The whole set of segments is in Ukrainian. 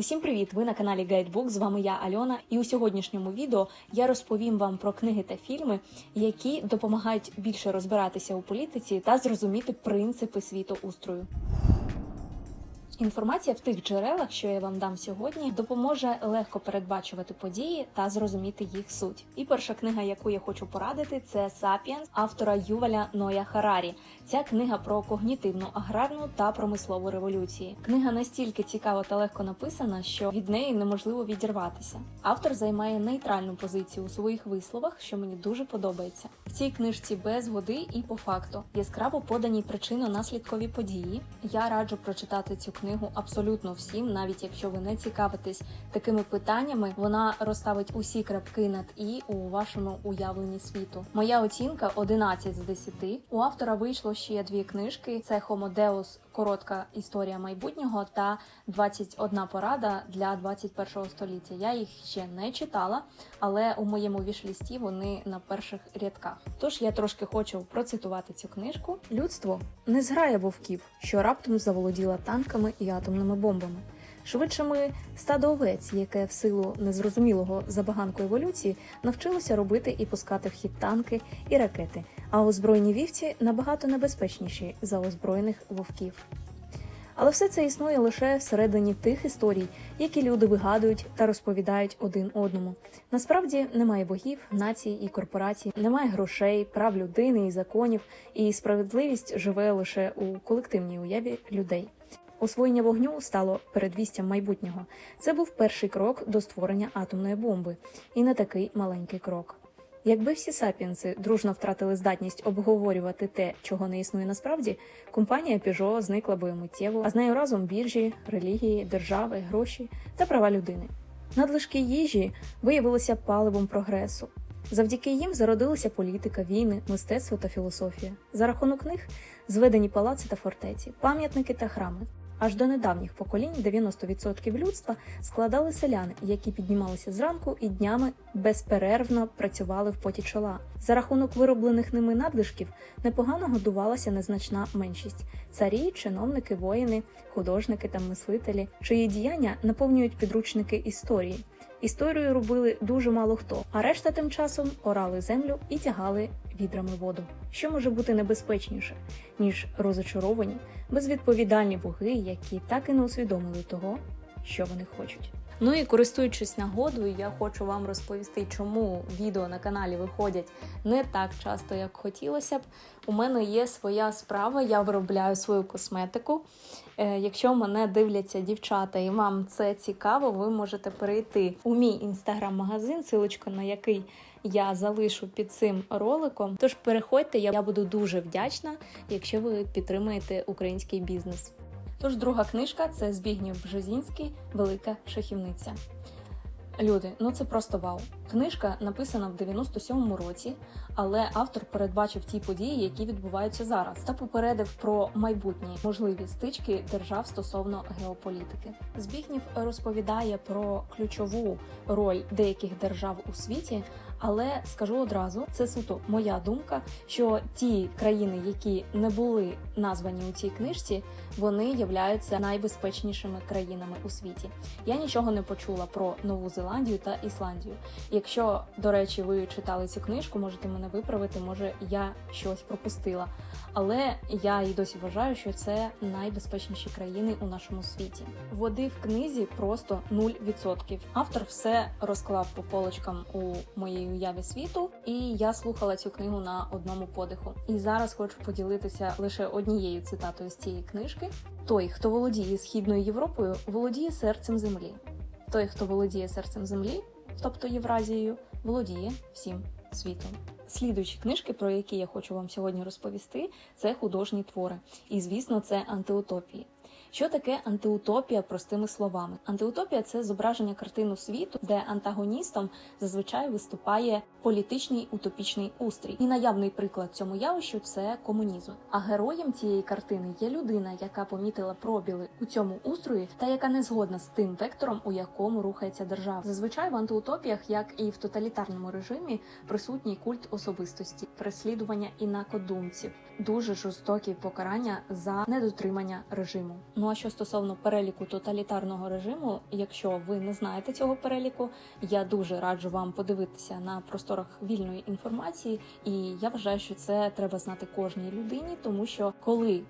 Усім привіт! Ви на каналі Guidebook, З вами я Альона. І у сьогоднішньому відео я розповім вам про книги та фільми, які допомагають більше розбиратися у політиці та зрозуміти принципи світоустрою. Інформація в тих джерелах, що я вам дам сьогодні, допоможе легко передбачувати події та зрозуміти їх суть. І перша книга, яку я хочу порадити, це Сапіенс автора Юваля Ноя Харарі. Ця книга про когнітивну, аграрну та промислову революції. Книга настільки цікаво та легко написана, що від неї неможливо відірватися. Автор займає нейтральну позицію у своїх висловах, що мені дуже подобається. В цій книжці без води і по факту яскраво подані причинно-наслідкові події. Я раджу прочитати цю книгу абсолютно всім, навіть якщо ви не цікавитесь такими питаннями. Вона розставить усі крапки над і у вашому уявленні світу. Моя оцінка 11 з 10. У автора вийшло ще дві книжки: це Homo Deus – коротка історія майбутнього та 21 порада для 21 століття. Я їх ще не читала, але у моєму вішлісті вони на перших рядках. Тож я трошки хочу процитувати цю книжку. Людство не зграє вовків, що раптом заволоділа танками і атомними бомбами. Швидше ми стадо овець, яке в силу незрозумілого забаганку еволюції навчилося робити і пускати в хід танки і ракети. А озброєні вівці набагато небезпечніші за озброєних вовків. Але все це існує лише всередині тих історій, які люди вигадують та розповідають один одному. Насправді немає богів, націй і корпорацій, немає грошей, прав людини і законів, і справедливість живе лише у колективній уяві людей. Освоєння вогню стало передвістям майбутнього. Це був перший крок до створення атомної бомби, і не такий маленький крок. Якби всі сапіенси дружно втратили здатність обговорювати те, чого не існує насправді, компанія Peugeot зникла би миттєво, а з нею разом біржі, релігії, держави, гроші та права людини. Надлишки їжі виявилися паливом прогресу. Завдяки їм зародилися політика, війни, мистецтво та філософія. За рахунок них зведені палаци та фортеці, пам'ятники та храми. Аж до недавніх поколінь 90% людства складали селяни, які піднімалися зранку і днями безперервно працювали в поті чола. За рахунок вироблених ними надлишків непогано годувалася незначна меншість: царі, чиновники, воїни, художники та мислителі, чиї діяння наповнюють підручники історії. Історію робили дуже мало хто, а решта тим часом орали землю і тягали відрами воду. Що може бути небезпечніше, ніж розочаровані, безвідповідальні боги, які так і не усвідомили того, що вони хочуть. Ну і користуючись нагодою, я хочу вам розповісти, чому відео на каналі виходять не так часто, як хотілося б. У мене є своя справа, я виробляю свою косметику. Е, Якщо мене дивляться дівчата і вам це цікаво, ви можете перейти у мій інстаграм-магазин, силочку на який я залишу під цим роликом. Тож переходьте, я буду дуже вдячна, якщо ви підтримаєте український бізнес. Тож друга книжка це Збігнів Бжезінський Велика шахівниця. Люди, ну це просто вау. Книжка написана в 97-му році, але автор передбачив ті події, які відбуваються зараз, та попередив про майбутні можливі стички держав стосовно геополітики. Збігнів розповідає про ключову роль деяких держав у світі. Але скажу одразу, це суто моя думка, що ті країни, які не були названі у цій книжці, вони являються найбезпечнішими країнами у світі. Я нічого не почула про Нову Зеландію та Ісландію. Якщо, до речі, ви читали цю книжку, можете мене виправити, може я щось пропустила. Але я і досі вважаю, що це найбезпечніші країни у нашому світі. Води в книзі просто 0%. Автор все розклав по полочкам у моїй уяві світу, і я слухала цю книгу на одному подиху. І зараз хочу поділитися лише однією цитатою з цієї книжки: той, хто володіє східною Європою, володіє серцем землі. Той, хто володіє серцем землі, тобто Євразією, володіє всім світом. Слідуючі книжки, про які я хочу вам сьогодні розповісти, це художні твори. І, звісно, це антиутопії. Що таке антиутопія простими словами? Антиутопія це зображення картину світу, де антагоністом зазвичай виступає політичний утопічний устрій. І наявний приклад цьому явищу це комунізм. А героєм цієї картини є людина, яка помітила пробіли у цьому устрої та яка не згодна з тим вектором, у якому рухається держава. Зазвичай в антиутопіях, як і в тоталітарному режимі, присутній культ особистості, переслідування інакодумців, дуже жорстокі покарання за недотримання режиму. Ну а що стосовно переліку тоталітарного режиму, якщо ви не знаєте цього переліку, я дуже раджу вам подивитися на просторах вільної інформації, і я вважаю, що це треба знати кожній людині, тому що коли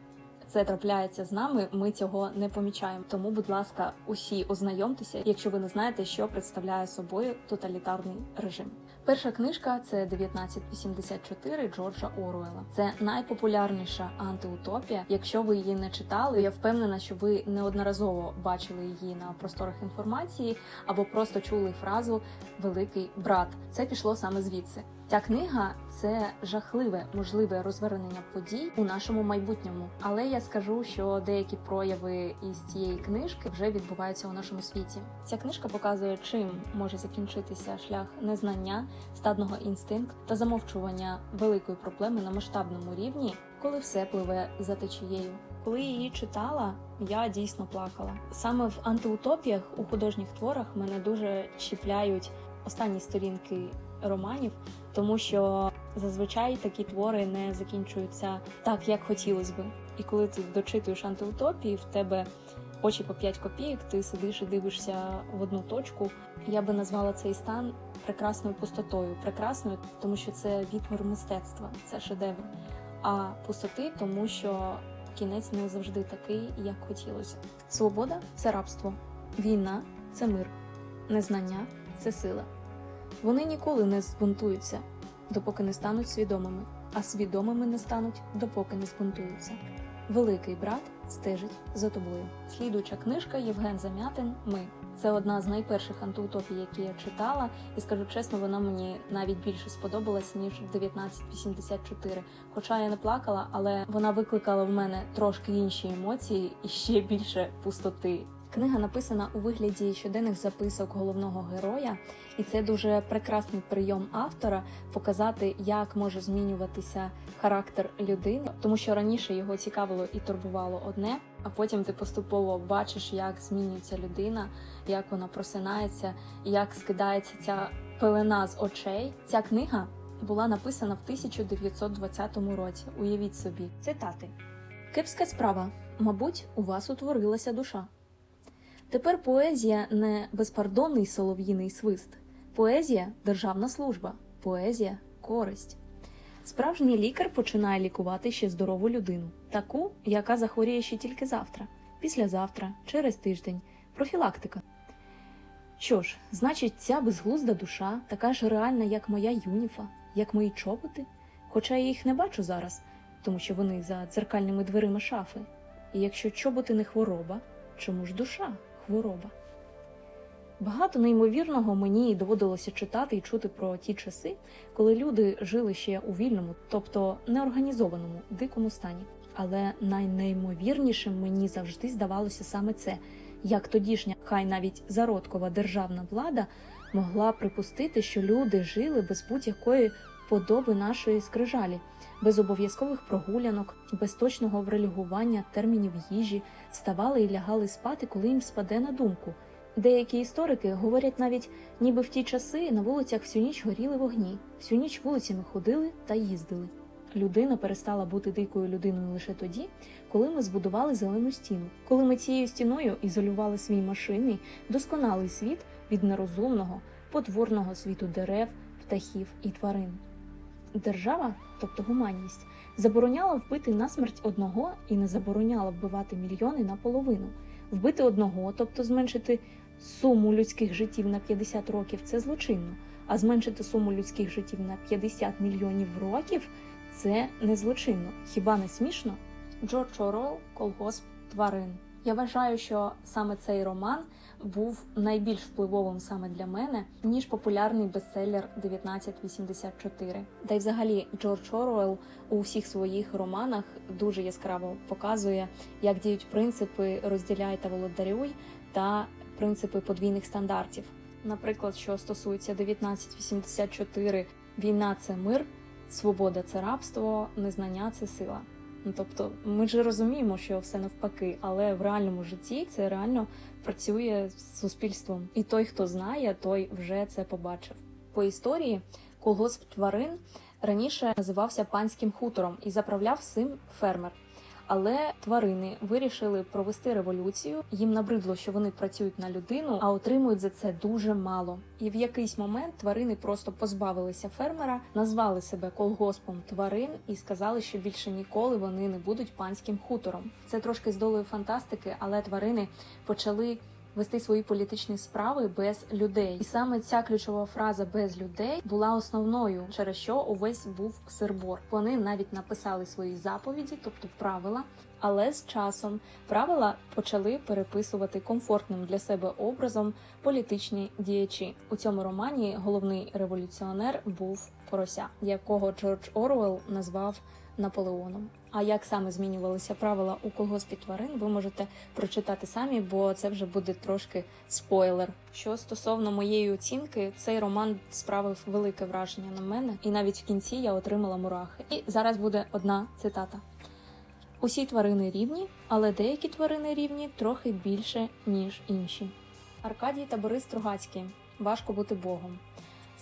це трапляється з нами, ми цього не помічаємо. Тому, будь ласка, усі ознайомтеся, якщо ви не знаєте, що представляє собою тоталітарний режим. Перша книжка це 1984 Джорджа Оруела. Це найпопулярніша антиутопія. Якщо ви її не читали, я впевнена, що ви неодноразово бачили її на просторах інформації або просто чули фразу Великий брат. Це пішло саме звідси. Ця книга це жахливе можливе розвернення подій у нашому майбутньому. Але я скажу, що деякі прояви із цієї книжки вже відбуваються у нашому світі. Ця книжка показує, чим може закінчитися шлях незнання, стадного інстинкту та замовчування великої проблеми на масштабному рівні, коли все пливе за течією. Коли її читала, я дійсно плакала. Саме в антиутопіях у художніх творах мене дуже чіпляють останні сторінки романів, тому що зазвичай такі твори не закінчуються так, як хотілося би. І коли ти дочитуєш антиутопії, в тебе очі по 5 копійок, ти сидиш і дивишся в одну точку. Я би назвала цей стан прекрасною пустотою. Прекрасною, тому що це відтвор мистецтва, це шедевр. А пустоти, тому що кінець не завжди такий, як хотілося. Свобода це рабство, війна це мир, незнання це сила. Вони ніколи не збунтуються, допоки не стануть свідомими, а свідомими не стануть, допоки не збунтуються. Великий брат стежить за тобою. Слідуюча книжка Євген Замятин Ми. Це одна з найперших антиутопій, які я читала, і скажу чесно, вона мені навіть більше сподобалась ніж 1984. Хоча я не плакала, але вона викликала в мене трошки інші емоції і ще більше пустоти. Книга написана у вигляді щоденних записок головного героя, і це дуже прекрасний прийом автора показати, як може змінюватися характер людини, тому що раніше його цікавило і турбувало одне, а потім ти поступово бачиш, як змінюється людина, як вона просинається, як скидається ця пелена з очей. Ця книга була написана в 1920 році. Уявіть собі, цитати: Кепська справа, мабуть, у вас утворилася душа. Тепер поезія не безпардонний солов'їний свист, поезія державна служба, поезія користь. Справжній лікар починає лікувати ще здорову людину, таку, яка захворіє ще тільки завтра, післязавтра, через тиждень, профілактика. Що ж, значить, ця безглузда душа така ж реальна, як моя юніфа, як мої чоботи, хоча я їх не бачу зараз, тому що вони за дзеркальними дверима шафи. І якщо чоботи не хвороба, чому ж душа? Хвороба. Багато неймовірного мені доводилося читати і чути про ті часи, коли люди жили ще у вільному, тобто неорганізованому, дикому стані. Але найнеймовірнішим мені завжди здавалося саме це, як тодішня, хай навіть зародкова державна влада могла припустити, що люди жили без будь-якої подоби нашої скрижалі, без обов'язкових прогулянок, без точного врелігування термінів їжі, вставали і лягали спати, коли їм спаде на думку. Деякі історики говорять навіть, ніби в ті часи на вулицях всю ніч горіли вогні, всю ніч вулицями ходили та їздили. Людина перестала бути дикою людиною лише тоді, коли ми збудували зелену стіну, коли ми цією стіною ізолювали свій машинний, досконалий світ від нерозумного, потворного світу дерев, птахів і тварин. Держава, тобто гуманність, забороняла вбити насмерть одного і не забороняла вбивати мільйони наполовину. Вбити одного, тобто зменшити суму людських життів на 50 років це злочинно, а зменшити суму людських життів на 50 мільйонів років це не злочинно. Хіба не смішно? Джордж Орел Колгосп тварин. Я вважаю, що саме цей роман був найбільш впливовим саме для мене, ніж популярний бестселер 1984. Та й взагалі Джордж Оруелл у всіх своїх романах дуже яскраво показує, як діють принципи розділяй та володарюй та принципи подвійних стандартів. Наприклад, що стосується 1984, війна це мир, свобода це рабство, незнання це сила. Ну, тобто, ми ж розуміємо, що все навпаки, але в реальному житті це реально працює з суспільством. І той, хто знає, той вже це побачив. По історії колгосп тварин раніше називався панським хутором і заправляв сим фермер. Але тварини вирішили провести революцію. Їм набридло, що вони працюють на людину, а отримують за це дуже мало. І в якийсь момент тварини просто позбавилися фермера, назвали себе колгоспом тварин і сказали, що більше ніколи вони не будуть панським хутором. Це трошки з долею фантастики, але тварини почали. Вести свої політичні справи без людей, і саме ця ключова фраза без людей була основною, через що увесь був сирбор. Вони навіть написали свої заповіді, тобто правила. Але з часом правила почали переписувати комфортним для себе образом політичні діячі. У цьому романі головний революціонер був порося, якого Джордж Орвел назвав Наполеоном. А як саме змінювалися правила у колгоспі тварин, ви можете прочитати самі, бо це вже буде трошки спойлер. Що стосовно моєї оцінки, цей роман справив велике враження на мене, і навіть в кінці я отримала мурахи. І зараз буде одна цитата. Усі тварини рівні, але деякі тварини рівні трохи більше, ніж інші. Аркадій та Борис Стругацький. Важко бути Богом.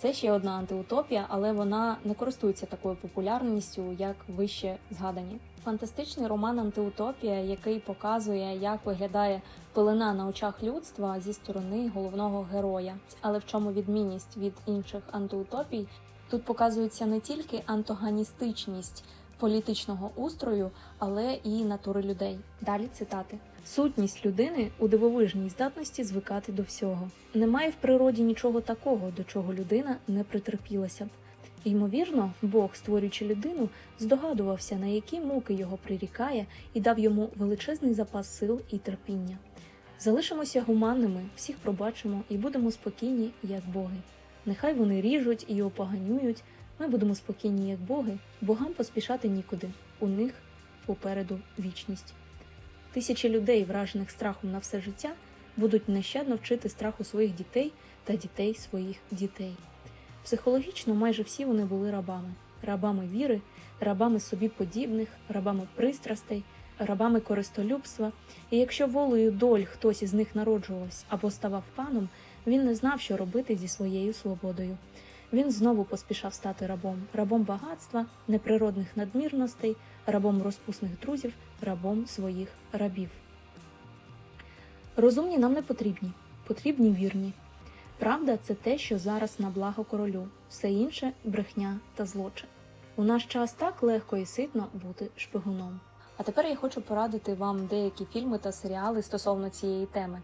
Це ще одна антиутопія, але вона не користується такою популярністю, як вище згадані. Фантастичний роман Антиутопія, який показує, як виглядає пелена на очах людства зі сторони головного героя. Але в чому відмінність від інших антиутопій? Тут показується не тільки антагоністичність політичного устрою, але і натури людей. Далі цитати. Сутність людини у дивовижній здатності звикати до всього. Немає в природі нічого такого, до чого людина не притерпілася б. Ймовірно, Бог, створюючи людину, здогадувався, на які муки його прирікає, і дав йому величезний запас сил і терпіння. Залишимося гуманними, всіх пробачимо і будемо спокійні, як боги. Нехай вони ріжуть і опоганюють. Ми будемо спокійні, як боги, богам поспішати нікуди. У них попереду вічність. Тисячі людей, вражених страхом на все життя, будуть нещадно вчити страху своїх дітей та дітей своїх дітей. Психологічно майже всі вони були рабами: рабами віри, рабами собі подібних, рабами пристрастей, рабами користолюбства. І якщо волею доль хтось із них народжувався або ставав паном, він не знав, що робити зі своєю свободою. Він знову поспішав стати рабом, рабом багатства, неприродних надмірностей, рабом розпусних друзів, рабом своїх рабів. Розумні нам не потрібні, потрібні вірні. Правда це те, що зараз на благо королю, все інше брехня та злочин. У наш час так легко і ситно бути шпигуном. А тепер я хочу порадити вам деякі фільми та серіали стосовно цієї теми.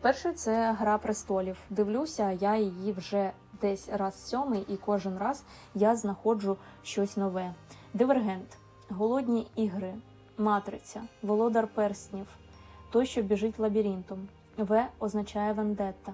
Перший це Гра престолів. Дивлюся, я її вже десь раз сьомий, і кожен раз я знаходжу щось нове: Дивергент, Голодні ігри, Матриця, Володар перснів, той, що біжить лабіринтом. В означає вендетта.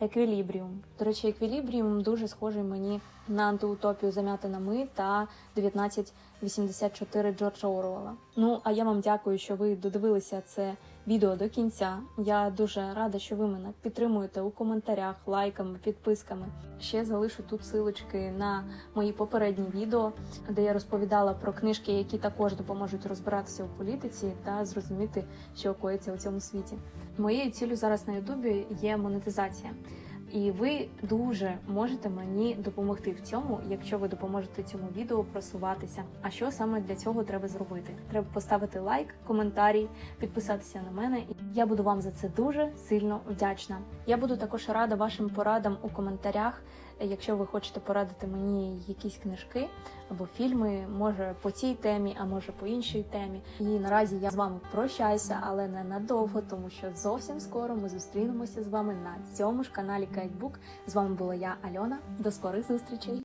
Еквілібріум. До речі, еквілібріум дуже схожий мені на антиутопію зам'яти на ми та 1984 Джорджа Оруелла. Ну а я вам дякую, що ви додивилися це відео до кінця. Я дуже рада, що ви мене підтримуєте у коментарях, лайками, підписками. Ще залишу тут силочки на мої попередні відео, де я розповідала про книжки, які також допоможуть розбиратися у політиці та зрозуміти, що коїться у цьому світі. Моєю ціллю зараз на Ютубі є монетизація. І ви дуже можете мені допомогти в цьому, якщо ви допоможете цьому відео просуватися. А що саме для цього треба зробити? Треба поставити лайк, коментарі, підписатися на мене. Я буду вам за це дуже сильно вдячна. Я буду також рада вашим порадам у коментарях. Якщо ви хочете порадити мені якісь книжки або фільми, може по цій темі, а може по іншій темі. І наразі я з вами прощаюся, але не надовго, тому що зовсім скоро ми зустрінемося з вами на цьому ж каналі Кайтбук. З вами була я, Альона. До скорих зустрічей!